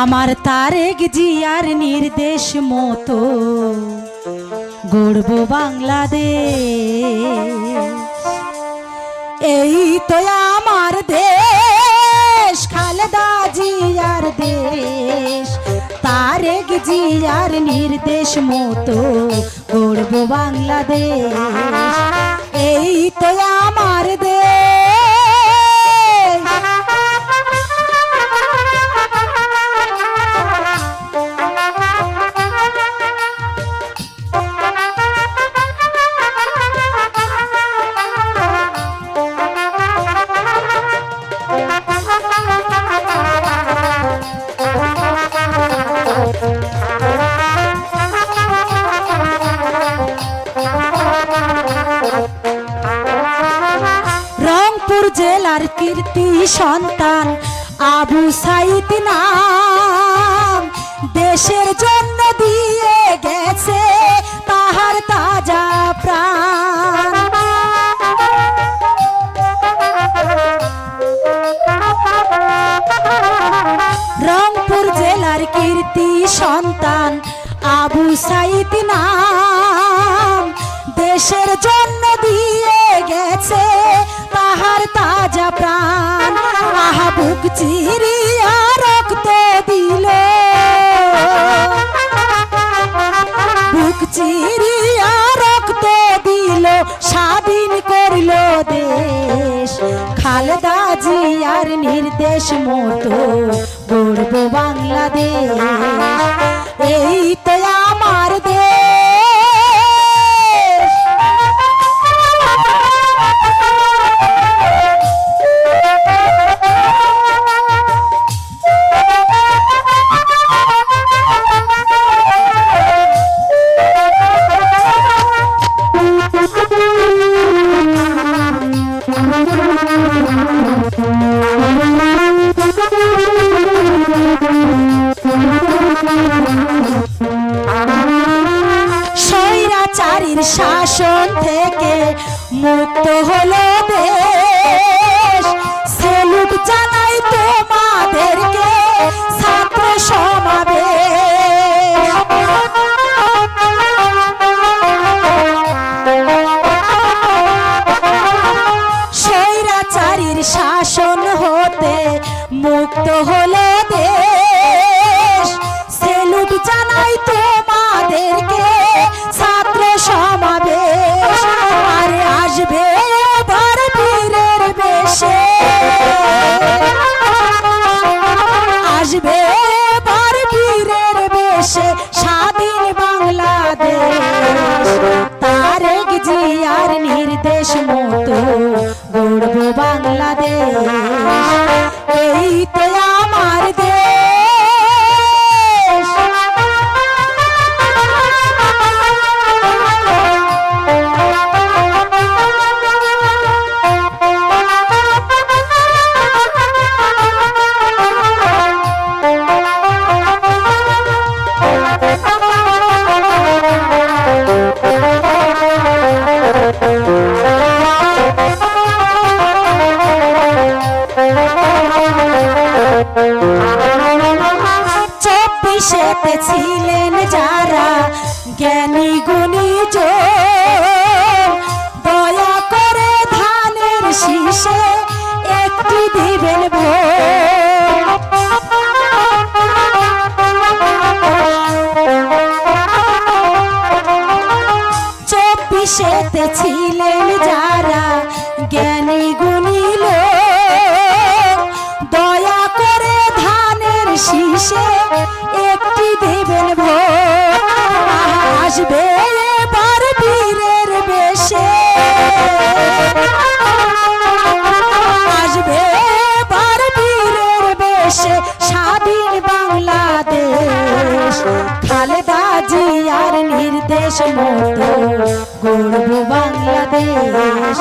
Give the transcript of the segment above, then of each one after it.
আমার তারেক জিয়ার নির্দেশ মতো গড়ব বাংলাদেশ। এই তো আমার দেশ, খালেদা জিয়ার দেশ। তারেক জিয়ার নির্দেশ মতো গড়ব বাংলাদেশ। এই তো জেলার কীর্তি সন্তান আবু সাইদ নাম। দেশের জন্য দিয়ে গেছে তাহার তাজা প্রাণ। রংপুর জেলার কীর্তি সন্তান আবু সাইদ নাম। দেশের জন্য চিরিয়া রক্ত দিল। বুক চিরিয়া রক্ত দিল, স্বাধীন করল দেশ। খালেদা জিয়ার নির্দেশ মতো গড়ব বাংলাদেশ। এই মুক্ত হলো দেশ সেলুট জানাই তোমাদেরকে ছাত্র সমাবেশ। স্বৈরাচারীর শাসন হতে মুক্ত হলো দেশ। সেলুট জানাই তোমাদেরকে বাংলাদেশ। এই ছিলেন যারা জ্ঞানী গুণী নির্দেশ মতো গড়ব বাংলাদেশ।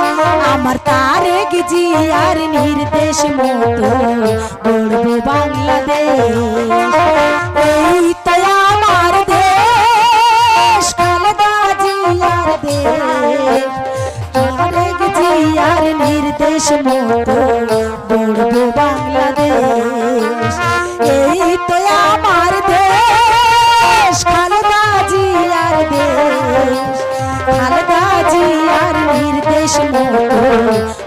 আমার তারেক জিয়ার নির্দেশ মতো গড়ব বাংলাদেশ।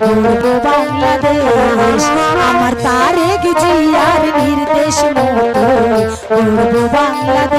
গড়ব বাংলাদেশ আমার তারেক জিয়ার নির্দেশ মতো গড়ব বাংলাদেশ